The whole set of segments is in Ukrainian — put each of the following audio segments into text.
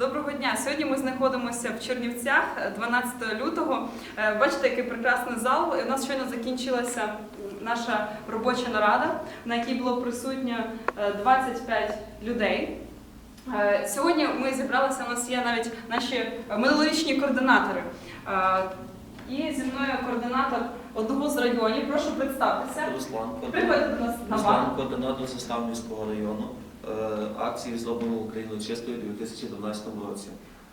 Доброго дня! Сьогодні ми знаходимося в Чернівцях 12 лютого. Е, Бачите, який прекрасний зал. У нас щойно закінчилася наша робоча нарада, на якій було присутньо е, 25 людей. Е, Сьогодні ми зібралися. У нас є навіть наші минулорічні координатори. Е, І зі мною координатор одного з районів. Прошу представтеся. Руслан, Приходьте до нас на Руслан, банк. координатор Заставницького району. Е, Акції зроблено Україну чистою у 2012 році.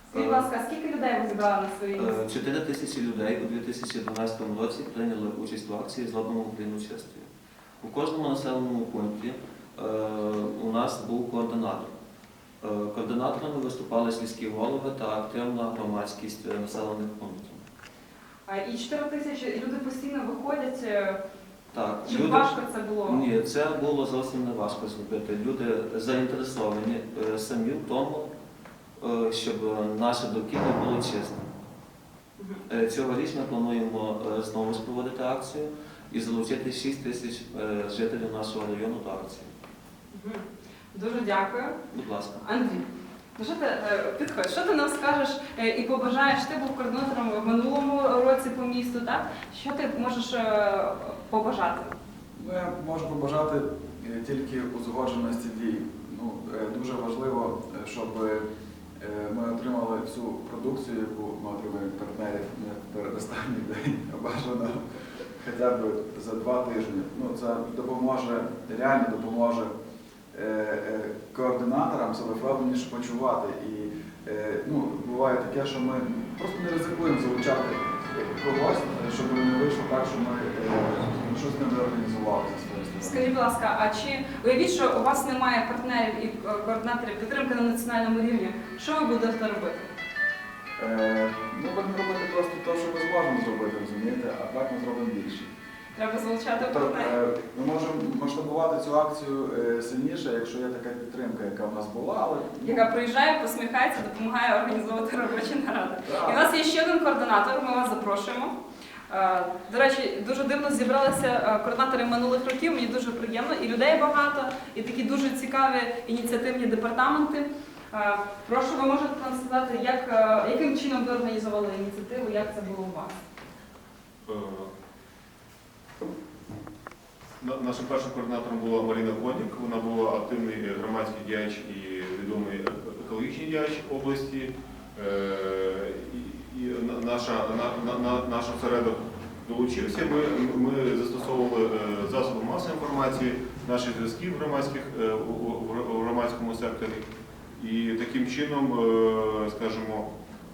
Скажіть, будь ласка, скільки людей ви зібрали на своїй місці? Е, 4 тисячі людей у 2012 році прийняли участь в акції Зробимо Україну чистою. У кожному населеному пункті е, у нас був координатор. Е, Координаторами виступали сільські голови та активна громадськість е, населених пунктів. І 4 тисячі люди постійно виходять. Так, Чи люди- важко це було? Ні, це було зовсім не важко зробити. Люди заінтересовані е, самі в тому, е, щоб наше довкілля було чистим. Мгм. Е, Цьогоріч ми плануємо е, знову ж проводити акцію і залучити 6 тисяч е, жителів нашого району до акції. Мгм. Дуже дякую. Будь ласка. Андрій, ну що ти е, підходь, що ти нам скажеш е, і побажаєш? Ти був координатором в минулому році по місту, так? Що ти можеш е, побажати? Ну, я можу побажати е, тільки узгодженості дій. Ну, е, дуже важливо, е, щоб е, ми отримали всю продукцію, яку ми отримаємо партнерів не в передостанній день, а бажано хоча б за два тижні. Ну, це допоможе, реально допоможе е, е, координаторам себе впевненіше почувати. І е, ну, буває таке, що ми просто не ризикуємо залучати когось, е, щоб не вийшло так, що ми е, щось не сторони. Скажіть, будь ласка, а чи уявіть, що у вас немає партнерів і координаторів підтримки на національному рівні? Що ви будете робити? Е, Ми будемо робити просто те, що ми зможемо зробити, розумієте, а так ми зробимо більше. Треба залучати Тобто партнерів. Масштабувати цю акцію е, сильніше, якщо є така підтримка, яка в нас була, але Яка приїжджає, посміхається, допомагає організовувати робочі наради. І у нас є ще один координатор, ми вас запрошуємо. Е, До речі, дуже дивно зібралися е, координатори минулих років, мені дуже приємно, і людей багато, і такі дуже цікаві ініціативні департаменти. Прошу, ви можете нам сказати, як, яким чином ви організували ініціативу, як це було у вас? Е, на- Нашим першим координатором була Марина Конік. Вона була активний громадський діяч і відомий екологічний діяч області. Е, І наша, на- на- на- наш осередок долучився. Ми, ми застосовували е, засоби масової інформації, наші зв'язки в е, у громадському секторі. І таким чином, скажімо,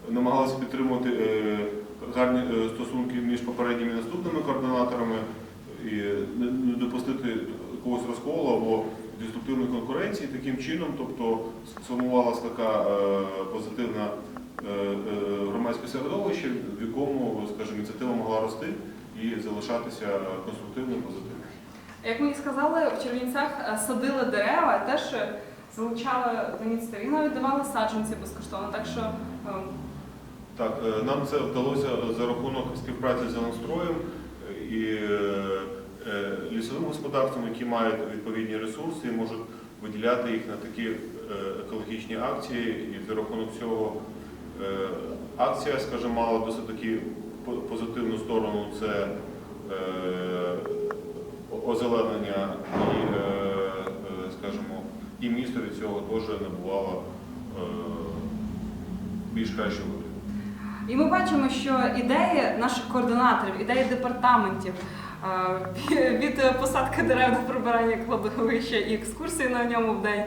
намагалися підтримувати гарні стосунки між попередніми і наступними координаторами і не допустити якогось розколу або деструктивної конкуренції. Таким чином, тобто сформувалася така е, позитивна е, е, громадське середовище, в якому, скажімо, ініціатива могла рости і залишатися конструктивною, позитивною. Як мені сказали, в Чернівцях е, садили дерева, теж залучали до ініціативи. Навіть давали саджанці безкоштовно. Так що Так, нам це вдалося за рахунок співпраці з Зеленстроєм і е, е, лісовим господарством, які мають відповідні ресурси і можуть виділяти їх на такі е, екологічні акції. І за рахунок цього акція, скажімо, мала досить таки позитивну сторону. Це озеленення і, скажімо, і місто від цього теж набувало більш кращого. І ми бачимо, що ідеї наших координаторів, ідеї департаментів від посадки дерев до прибирання кладовища і екскурсії на ньому в день.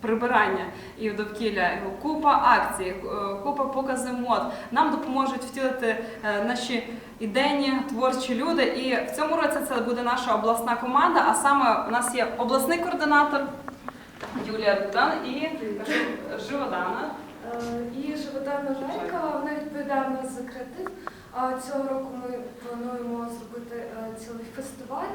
Прибирання і довкілля, купа акцій, е, купа покази мод нам допоможуть втілити е, наші ідейні творчі люди. І в цьому році це буде наша обласна команда. А саме у нас є обласний координатор Юлія Будан і Живодана. Е, І Живодана Жайка, вона відповідає нас за креатив. Цього року ми плануємо зробити е, цілий фестиваль.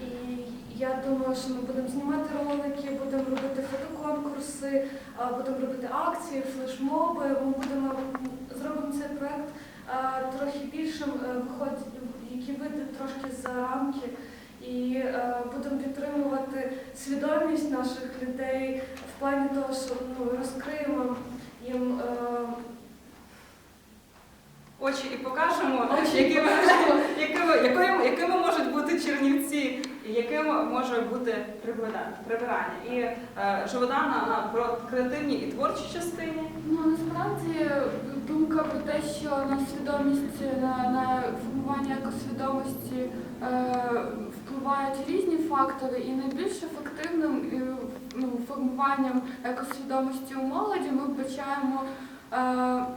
І я думаю, що ми будемо знімати ролики, будемо робити фотоконкурси, е, будемо робити акції, флешмоби. Ми будемо зробимо цей проект е, трохи більшим, е, який вийде трошки за рамки. І е, будемо підтримувати свідомість наших людей в плані того, що ну, розкриємо очі і покажемо, якими, якими, якими, якими можуть бути чернівці, яким може бути прибирання. І е, Жоводана на про креативні і творчі частини? Ну насправді думка про те, що на свідомість на, на формування екосвідомості е, впливають різні фактори, і найбільш ефективним ну, формуванням екосвідомості у молоді ми вбачаємо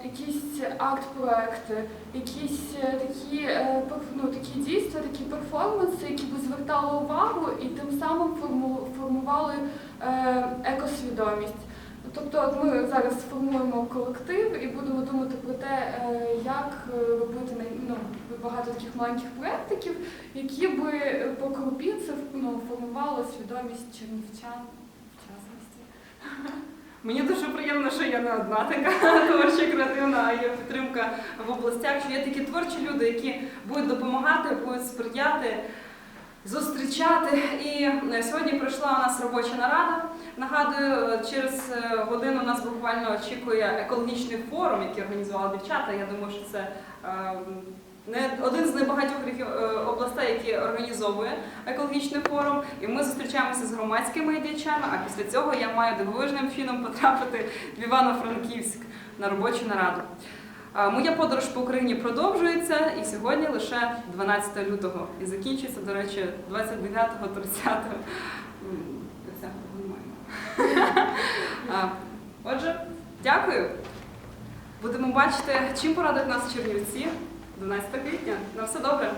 якісь акт-проекти, якісь е, такі, е, ну, такі дійства, такі перформанси, які би звертали увагу і тим самим форму- формували е, екосвідомість. Тобто от ми зараз формуємо колектив і будемо думати про те, як робити ну, багато таких маленьких проєктиків, які би по крупі це ну, формували свідомість чернівчан в частності. Мені дуже приємно, що я не одна така творча креативна, а є підтримка в областях, що є такі творчі люди, які будуть допомагати, будуть сприяти, зустрічати. І е, сьогодні пройшла у нас робоча нарада. Нагадую, е, через е, годину нас буквально очікує екологічний форум, який організували дівчата. Я думаю, що це не один з небагатьох е, областей, які організовує екологічний форум. І ми зустрічаємося з громадськими діячами. А після цього я маю дивовижним чином потрапити в Івано-Франківськ на робочу нараду. Е, Моя подорож по Україні продовжується, і сьогодні лише 12 лютого. І закінчується, до речі, 29-го, 30-го. 30-го немає. Отже, дякую. Будемо бачити, чим порадить нас Чернівці 12 квітня. На все добре.